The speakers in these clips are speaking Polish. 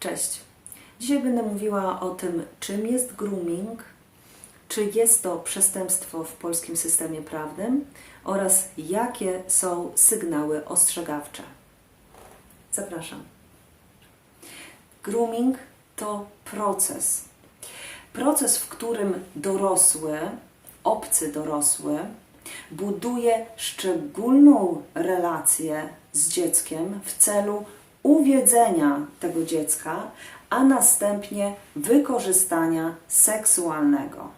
Cześć. Dzisiaj będę mówiła o tym, czym jest grooming, czy jest to przestępstwo w polskim systemie prawnym oraz jakie są sygnały ostrzegawcze. Zapraszam. Grooming to proces. Proces, w którym dorosły, obcy dorosły, buduje szczególną relację z dzieckiem w celu uwiedzenia tego dziecka, a następnie wykorzystania seksualnego.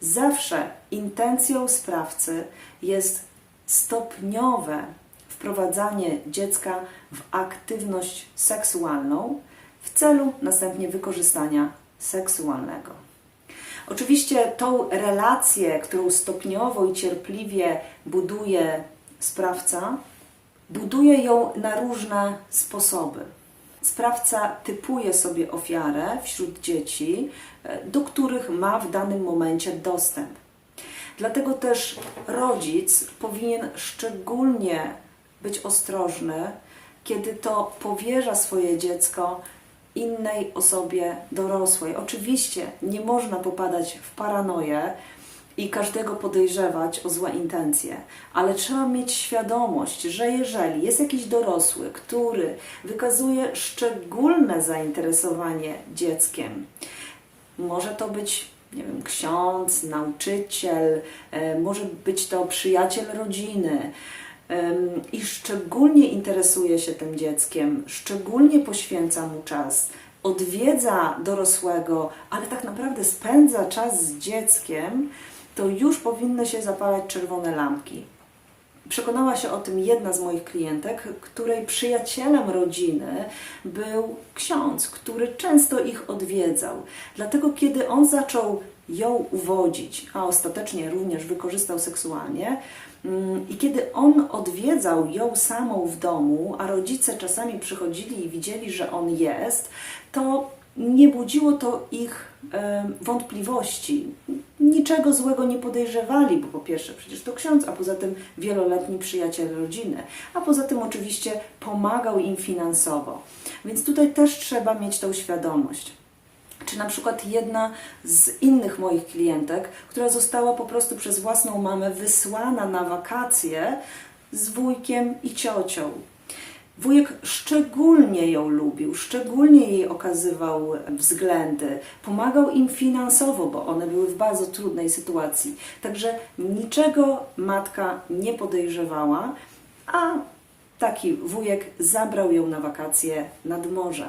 Zawsze intencją sprawcy jest stopniowe wprowadzanie dziecka w aktywność seksualną w celu następnie wykorzystania seksualnego. Oczywiście tą relację, którą stopniowo i cierpliwie buduje sprawca, buduje ją na różne sposoby. Sprawca typuje sobie ofiarę wśród dzieci, e, do których ma w danym momencie dostęp. Dlatego też rodzic powinien szczególnie być ostrożny, kiedy to powierza swoje dziecko innej osobie dorosłej. Oczywiście nie można popadać w paranoję i każdego podejrzewać o złe intencje, ale trzeba mieć świadomość, że jeżeli jest jakiś dorosły, który wykazuje szczególne zainteresowanie dzieckiem, może to być nie wiem, ksiądz, nauczyciel, e, może być to przyjaciel rodziny, i szczególnie interesuje się tym dzieckiem, szczególnie poświęca mu czas, odwiedza dorosłego, ale tak naprawdę spędza czas z dzieckiem, to już powinny się zapalać czerwone lampki. Przekonała się o tym jedna z moich klientek, której przyjacielem rodziny był ksiądz, który często ich odwiedzał. Dlatego, kiedy on zaczął ją uwodzić, a ostatecznie również wykorzystał seksualnie, mm, i kiedy on odwiedzał ją samą w domu, a rodzice czasami przychodzili i widzieli, że on jest, to nie budziło to ich e, wątpliwości. Niczego złego nie podejrzewali, bo po pierwsze przecież to ksiądz, a poza tym wieloletni przyjaciel rodziny, a poza tym oczywiście pomagał im finansowo. Więc tutaj też trzeba mieć tą świadomość. Czy na przykład jedna z innych moich klientek, która została po prostu przez własną mamę wysłana na wakacje z wujkiem i ciocią. Wujek szczególnie ją lubił, szczególnie jej okazywał względy, pomagał im finansowo, bo one były w bardzo trudnej sytuacji. Także niczego matka nie podejrzewała, a taki wujek zabrał ją na wakacje nad morze.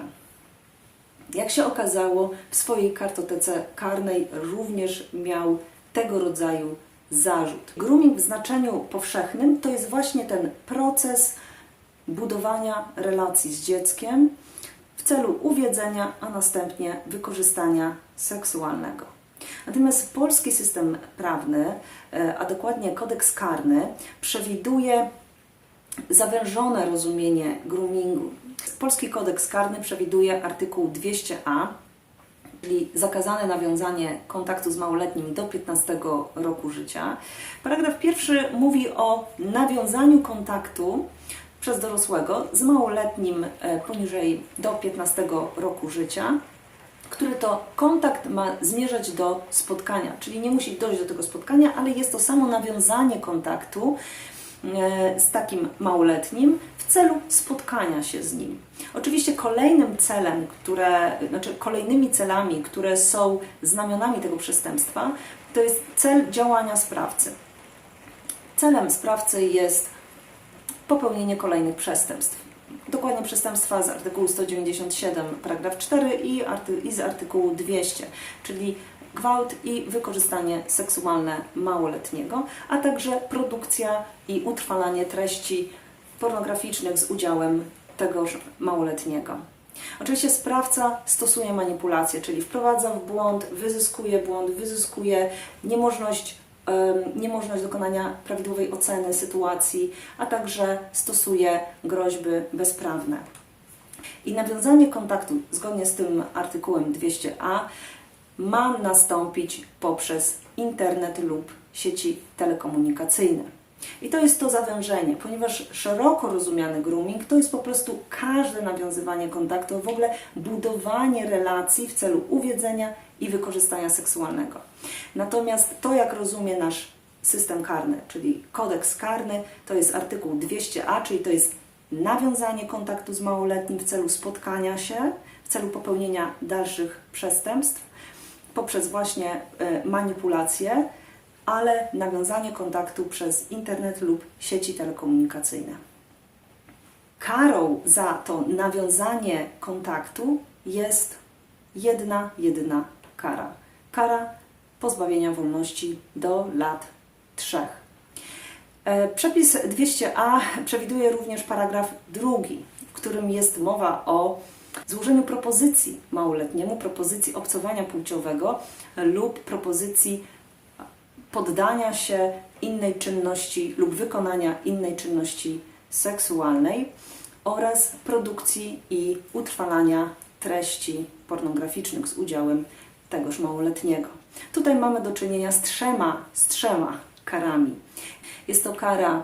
Jak się okazało, w swojej kartotece karnej również miał tego rodzaju zarzut. Grooming w znaczeniu powszechnym to jest właśnie ten proces budowania relacji z dzieckiem w celu uwiedzenia, a następnie wykorzystania seksualnego. Natomiast polski system prawny, e, a dokładnie kodeks karny, przewiduje zawężone rozumienie groomingu. Polski kodeks karny przewiduje artykuł 200a, czyli zakazane nawiązanie kontaktu z małoletnim do 15 roku życia. Paragraf pierwszy mówi o nawiązaniu kontaktu przez dorosłego z małoletnim e, poniżej do 15 roku życia, który to kontakt ma zmierzać do spotkania, czyli nie musi dojść do tego spotkania, ale jest to samo nawiązanie kontaktu e, z takim małoletnim w celu spotkania się z nim. Oczywiście kolejnym celem, które, znaczy kolejnymi celami, które są znamionami tego przestępstwa, to jest cel działania sprawcy. Celem sprawcy jest popełnienie kolejnych przestępstw. Dokładnie przestępstwa z artykułu 197, paragraf 4 i, arty, i z artykułu 200, czyli gwałt i wykorzystanie seksualne małoletniego, a także produkcja i utrwalanie treści pornograficznych z udziałem tegoż małoletniego. Oczywiście sprawca stosuje manipulację, czyli wprowadza w błąd, wyzyskuje błąd, wyzyskuje niemożność niemożność dokonania prawidłowej oceny sytuacji, a także stosuje groźby bezprawne. I nawiązanie kontaktu zgodnie z tym artykułem 200a ma nastąpić poprzez internet lub sieci telekomunikacyjne. I to jest to zawężenie, ponieważ szeroko rozumiany grooming to jest po prostu każde nawiązywanie kontaktu, w ogóle budowanie relacji w celu uwiedzenia i wykorzystania seksualnego. Natomiast to, jak rozumie nasz system karny, czyli kodeks karny, to jest artykuł 200a, czyli to jest nawiązanie kontaktu z małoletnim w celu spotkania się, w celu popełnienia dalszych przestępstw poprzez właśnie y, manipulacje, ale nawiązanie kontaktu przez internet lub sieci telekomunikacyjne. Karą za to nawiązanie kontaktu jest jedna, jedyna kara. Kara pozbawienia wolności do lat trzech. E, Przepis 200a przewiduje również paragraf drugi, w którym jest mowa o złożeniu propozycji małoletniemu, propozycji obcowania płciowego lub propozycji poddania się innej czynności lub wykonania innej czynności seksualnej oraz produkcji i utrwalania treści pornograficznych z udziałem tegoż małoletniego. Tutaj mamy do czynienia z trzema, z trzema karami. Jest to kara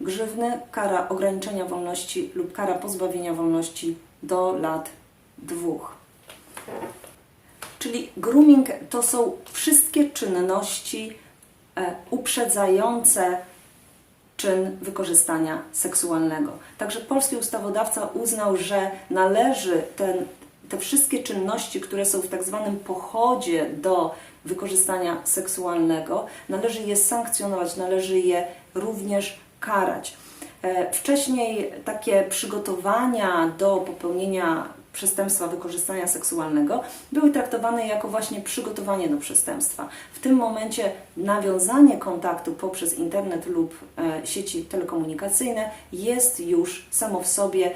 grzywny, kara ograniczenia wolności lub kara pozbawienia wolności do lat dwóch. Czyli grooming to są wszystkie czynności uprzedzające czyn wykorzystania seksualnego. Także polski ustawodawca uznał, że należy ten, te wszystkie czynności, które są w tak zwanym pochodzie do wykorzystania seksualnego, należy je sankcjonować, należy je również karać. E, Wcześniej takie przygotowania do popełnienia przestępstwa wykorzystania seksualnego były traktowane jako właśnie przygotowanie do przestępstwa. W tym momencie nawiązanie kontaktu poprzez internet lub e, sieci telekomunikacyjne jest już samo w sobie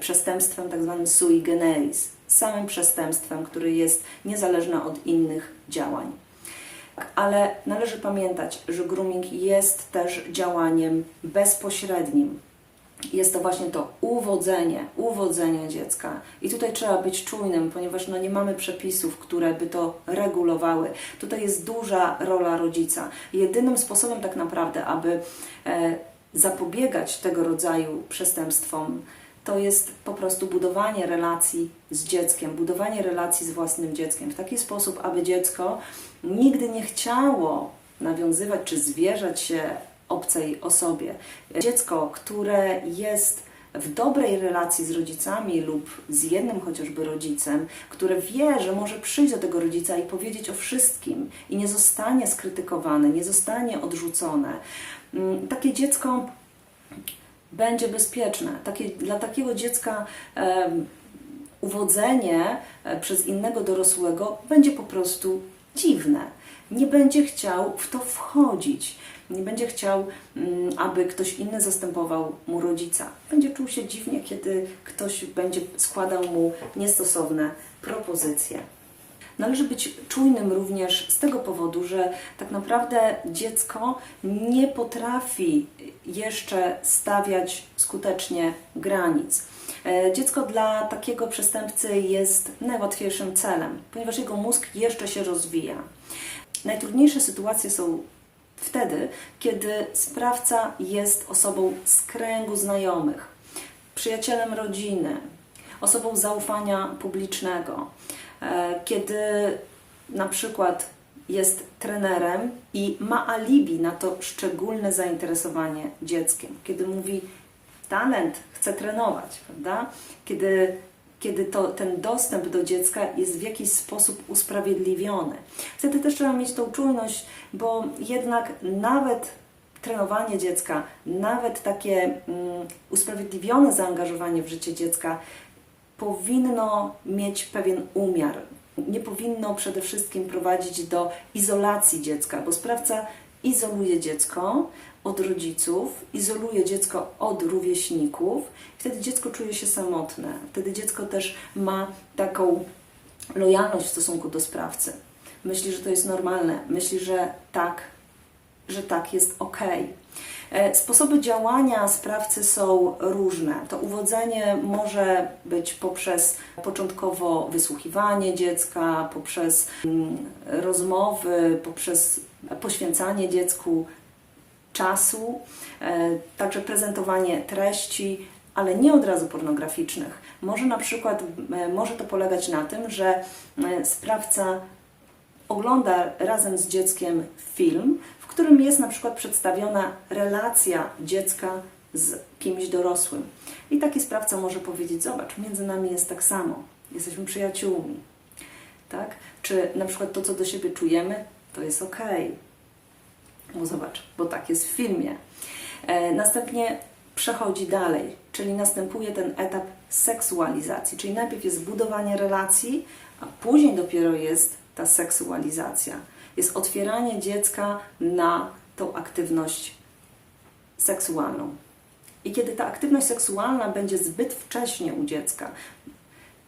przestępstwem tak zwanym sui generis, samym przestępstwem, który jest niezależne od innych działań. Ale należy pamiętać, że grooming jest też działaniem bezpośrednim. Jest to właśnie to uwodzenie, uwodzenie dziecka. I tutaj trzeba być czujnym, ponieważ no nie mamy przepisów, które by to regulowały. Tutaj jest duża rola rodzica. Jedynym sposobem tak naprawdę, aby e, zapobiegać tego rodzaju przestępstwom, to jest po prostu budowanie relacji z dzieckiem, budowanie relacji z własnym dzieckiem w taki sposób, aby dziecko nigdy nie chciało nawiązywać czy zwierzać się obcej osobie. Dziecko, które jest w dobrej relacji z rodzicami lub z jednym chociażby rodzicem, które wie, że może przyjść do tego rodzica i powiedzieć o wszystkim i nie zostanie skrytykowane, nie zostanie odrzucone. Mm, Takie dziecko będzie bezpieczne. Takie, dla takiego dziecka em, uwodzenie e, przez innego dorosłego będzie po prostu dziwne. Nie będzie chciał w to wchodzić. Nie będzie chciał, mm, aby ktoś inny zastępował mu rodzica. Będzie czuł się dziwnie, kiedy ktoś będzie składał mu niestosowne propozycje. Należy być czujnym również z tego powodu, że tak naprawdę dziecko nie potrafi jeszcze stawiać skutecznie granic. E, Dziecko dla takiego przestępcy jest najłatwiejszym celem, ponieważ jego mózg jeszcze się rozwija. Najtrudniejsze sytuacje są wtedy, kiedy sprawca jest osobą z kręgu znajomych, przyjacielem rodziny, osobą zaufania publicznego, E, kiedy na przykład jest trenerem i ma alibi na to szczególne zainteresowanie dzieckiem, kiedy mówi talent, chce trenować, prawda? Kiedy, kiedy to, ten dostęp do dziecka jest w jakiś sposób usprawiedliwiony. Wtedy też trzeba mieć tą czujność, bo jednak nawet trenowanie dziecka, nawet takie mm, usprawiedliwione zaangażowanie w życie dziecka powinno mieć pewien umiar. Nie powinno przede wszystkim prowadzić do izolacji dziecka, bo sprawca izoluje dziecko od rodziców, izoluje dziecko od rówieśników, wtedy dziecko czuje się samotne. Wtedy dziecko też ma taką lojalność w stosunku do sprawcy. Myśli, że to jest normalne, myśli, że tak, że tak jest ok. E, Sposoby działania sprawcy są różne. To uwodzenie może być poprzez początkowo wysłuchiwanie dziecka, poprzez mm, rozmowy, poprzez poświęcanie dziecku czasu, e, także prezentowanie treści, ale nie od razu pornograficznych. Może na przykład, e, może to polegać na tym, że e, sprawca ogląda razem z dzieckiem film, w którym jest na przykład przedstawiona relacja dziecka z kimś dorosłym. I taki sprawca może powiedzieć: Zobacz, między nami jest tak samo, jesteśmy przyjaciółmi. Tak? Czy na przykład to, co do siebie czujemy, to jest ok. Bo zobacz, bo tak jest w filmie. E, następnie przechodzi dalej, czyli następuje ten etap seksualizacji, czyli najpierw jest budowanie relacji, a później dopiero jest ta seksualizacja. Jest otwieranie dziecka na tą aktywność seksualną. I kiedy ta aktywność seksualna będzie zbyt wcześnie u dziecka,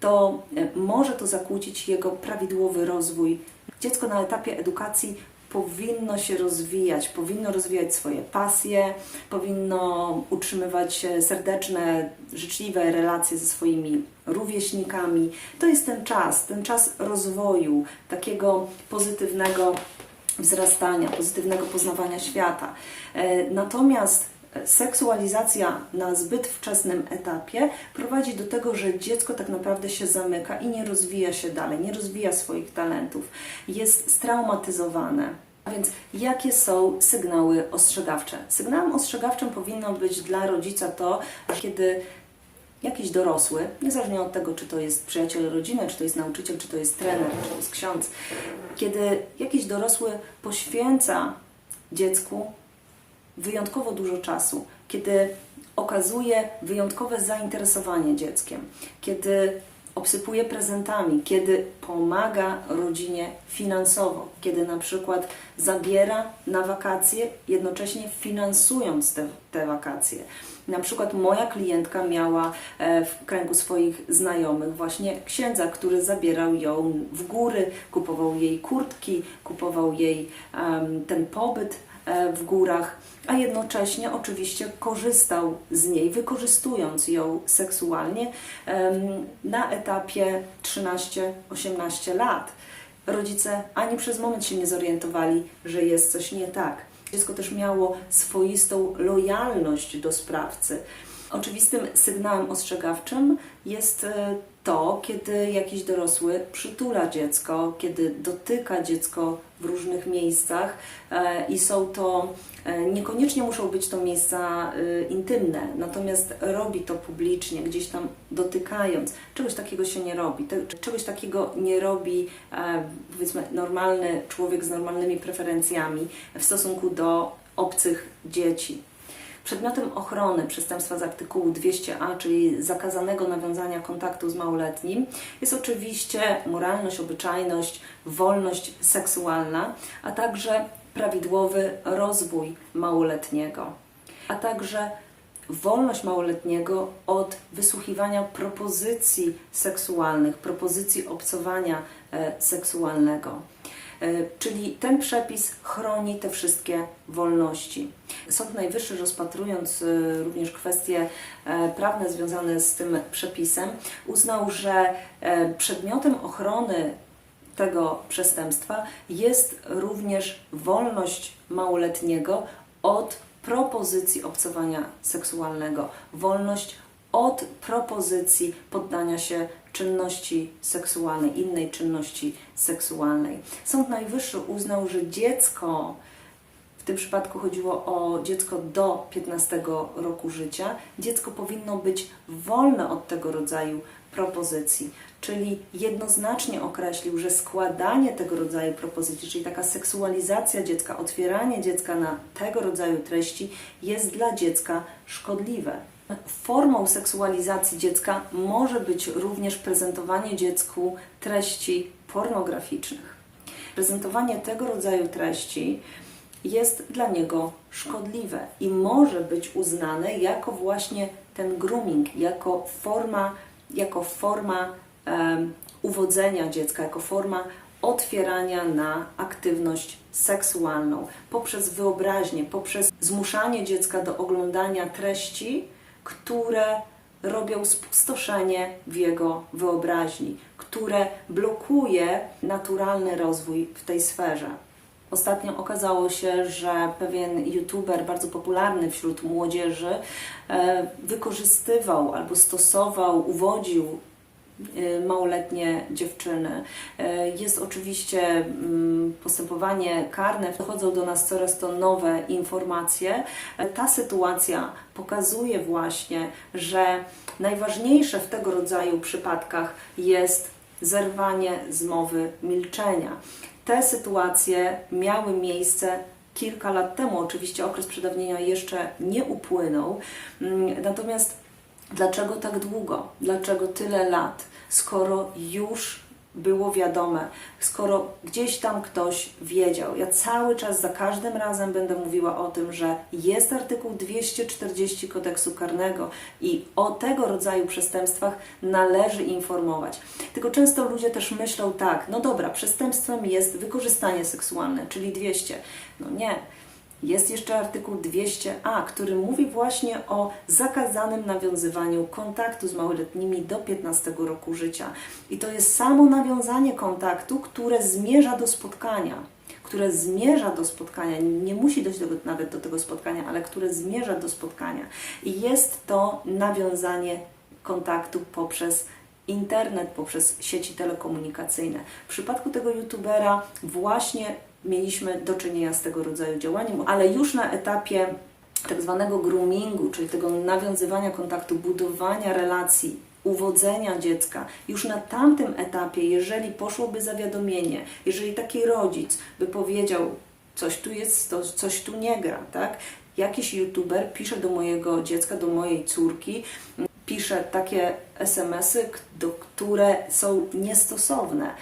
to e, może to zakłócić jego prawidłowy rozwój. Dziecko na etapie edukacji powinno się rozwijać, powinno rozwijać swoje pasje, powinno utrzymywać serdeczne, życzliwe relacje ze swoimi rówieśnikami. To jest ten czas, ten czas rozwoju, takiego pozytywnego wzrastania, pozytywnego poznawania świata. E, Natomiast seksualizacja na zbyt wczesnym etapie prowadzi do tego, że dziecko tak naprawdę się zamyka i nie rozwija się dalej, nie rozwija swoich talentów, jest straumatyzowane. A więc jakie są sygnały ostrzegawcze? Sygnałem ostrzegawczym powinno być dla rodzica to, kiedy jakiś dorosły, niezależnie od tego, czy to jest przyjaciel rodziny, czy to jest nauczyciel, czy to jest trener, czy to jest ksiądz, kiedy jakiś dorosły poświęca dziecku wyjątkowo dużo czasu, kiedy okazuje wyjątkowe zainteresowanie dzieckiem, kiedy obsypuje prezentami, kiedy pomaga rodzinie finansowo, kiedy na przykład zabiera na wakacje, jednocześnie finansując te, te wakacje. Na przykład moja klientka miała e, w kręgu swoich znajomych właśnie księdza, który zabierał ją w góry, kupował jej kurtki, kupował jej um, ten pobyt w górach a jednocześnie oczywiście korzystał z niej, wykorzystując ją seksualnie na etapie 13-18 lat. Rodzice ani przez moment się nie zorientowali, że jest coś nie tak. Dziecko też miało swoistą lojalność do sprawcy. Oczywistym sygnałem ostrzegawczym jest e, to, kiedy jakiś dorosły przytula dziecko, kiedy dotyka dziecko w różnych miejscach e, i są to, e, niekoniecznie muszą być to miejsca intymne, natomiast robi to publicznie, gdzieś tam dotykając. Czegoś takiego się nie robi. Czegoś takiego nie robi, powiedzmy, normalny człowiek z normalnymi preferencjami w stosunku do obcych dzieci. Przedmiotem ochrony przestępstwa z artykułu 200a, czyli zakazanego nawiązania kontaktu z małoletnim, jest oczywiście moralność, obyczajność, wolność seksualna, a także prawidłowy rozwój małoletniego, a także wolność małoletniego od wysłuchiwania propozycji seksualnych, propozycji obcowania e, seksualnego. E, czyli ten przepis chroni te wszystkie wolności. Sąd Najwyższy, rozpatrując e, również kwestie e, prawne związane z tym przepisem, uznał, że przedmiotem ochrony tego przestępstwa jest również wolność małoletniego od propozycji obcowania seksualnego, wolność od propozycji poddania się czynności seksualnej, innej czynności seksualnej. Sąd Najwyższy uznał, że dziecko, w tym przypadku chodziło o dziecko do 15 roku życia, dziecko powinno być wolne od tego rodzaju propozycji, czyli jednoznacznie określił, że składanie tego rodzaju propozycji, czyli taka seksualizacja dziecka, otwieranie dziecka na tego rodzaju treści jest dla dziecka szkodliwe. Formą seksualizacji dziecka może być również prezentowanie dziecku treści pornograficznych. Prezentowanie tego rodzaju treści jest dla niego szkodliwe i może być uznane jako właśnie ten grooming, jako forma, jako forma um, uwodzenia dziecka, jako forma otwierania na aktywność seksualną poprzez wyobraźnię, poprzez zmuszanie dziecka do oglądania treści, które robią spustoszenie w jego wyobraźni, które blokuje naturalny rozwój w tej sferze. Ostatnio okazało się, że pewien youtuber bardzo popularny wśród młodzieży e, wykorzystywał albo stosował, uwodził małoletnie dziewczyny. E, Jest oczywiście mm, postępowanie karne, dochodzą do nas coraz to nowe informacje. E, Ta sytuacja pokazuje właśnie, że najważniejsze w tego rodzaju przypadkach jest zerwanie zmowy milczenia. Te sytuacje miały miejsce kilka lat temu. Oczywiście okres przedawnienia jeszcze nie upłynął, Mm, natomiast Dlaczego tak długo? Dlaczego tyle lat? Skoro już było wiadome, skoro gdzieś tam ktoś wiedział. Ja cały czas, za każdym razem będę mówiła o tym, że jest artykuł 240 kodeksu karnego i o tego rodzaju przestępstwach należy informować. Tylko często ludzie też myślą tak, no dobra, przestępstwem jest wykorzystanie seksualne, czyli 200. No nie. Jest jeszcze artykuł 200a, który mówi właśnie o zakazanym nawiązywaniu kontaktu z małoletnimi do 15 roku życia. I to jest samo nawiązanie kontaktu, które zmierza do spotkania. Które zmierza do spotkania, nie musi dojść do, nawet do tego spotkania, ale które zmierza do spotkania. I jest to nawiązanie kontaktu poprzez internet, poprzez sieci telekomunikacyjne. W przypadku tego youtubera właśnie mieliśmy do czynienia z tego rodzaju działaniem, ale już na etapie tak zwanego groomingu, czyli tego nawiązywania kontaktu, budowania relacji, uwodzenia dziecka, już na tamtym etapie, jeżeli poszłoby zawiadomienie, jeżeli taki rodzic by powiedział, coś tu jest, to, coś tu nie gra, tak? Jakiś youtuber pisze do mojego dziecka, do mojej córki, pisze takie SMS-y, do, które są niestosowne.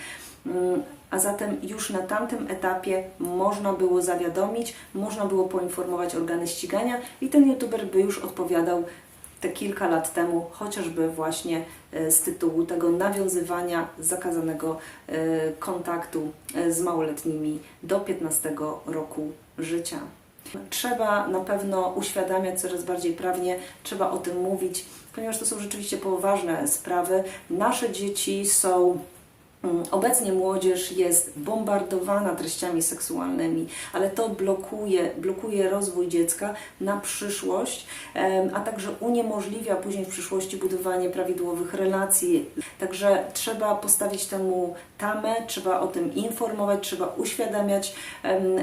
Mm, A zatem już na tamtym etapie można było zawiadomić, można było poinformować organy ścigania i ten youtuber by już odpowiadał te kilka lat temu, chociażby właśnie e, z tytułu tego nawiązywania zakazanego e, kontaktu e, z małoletnimi do 15 roku życia. Trzeba na pewno uświadamiać coraz bardziej prawnie, trzeba o tym mówić, ponieważ to są rzeczywiście poważne sprawy. Nasze dzieci są Obecnie młodzież jest bombardowana treściami seksualnymi, ale to blokuje, blokuje rozwój dziecka na przyszłość, a także uniemożliwia później w przyszłości budowanie prawidłowych relacji. Także trzeba postawić temu tamę, trzeba o tym informować, trzeba uświadamiać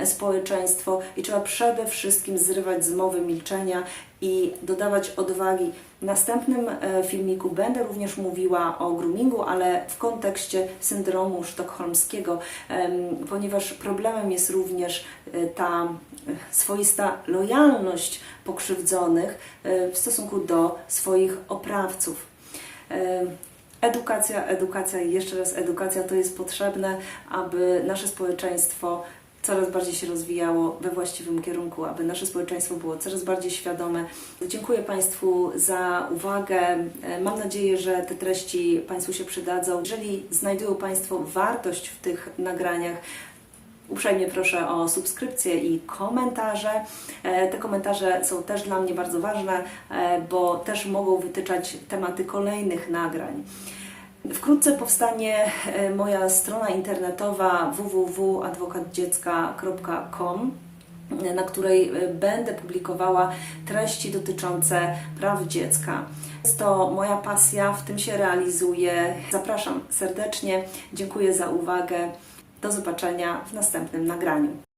społeczeństwo i trzeba przede wszystkim zrywać zmowy milczenia i dodawać odwagi. W następnym e, filmiku będę również mówiła o groomingu, ale w kontekście syndromu sztokholmskiego, ponieważ problemem jest również e, ta e, swoista lojalność pokrzywdzonych w stosunku do swoich oprawców. Edukacja, edukacja i jeszcze raz edukacja to jest potrzebne, aby nasze społeczeństwo coraz bardziej się rozwijało we właściwym kierunku, aby nasze społeczeństwo było coraz bardziej świadome. Dziękuję Państwu za uwagę. E, Mam nadzieję, że te treści Państwu się przydadzą. Jeżeli znajdują Państwo wartość w tych nagraniach, Uprzejmie proszę o subskrypcję i komentarze. E, Te komentarze są też dla mnie bardzo ważne, e, bo też mogą wytyczać tematy kolejnych nagrań. Wkrótce powstanie e, moja strona internetowa www.adwokatdziecka.com na której e, będę publikowała treści dotyczące praw dziecka. Jest to moja pasja, w tym się realizuję. Zapraszam serdecznie, dziękuję za uwagę. Do zobaczenia w następnym nagraniu.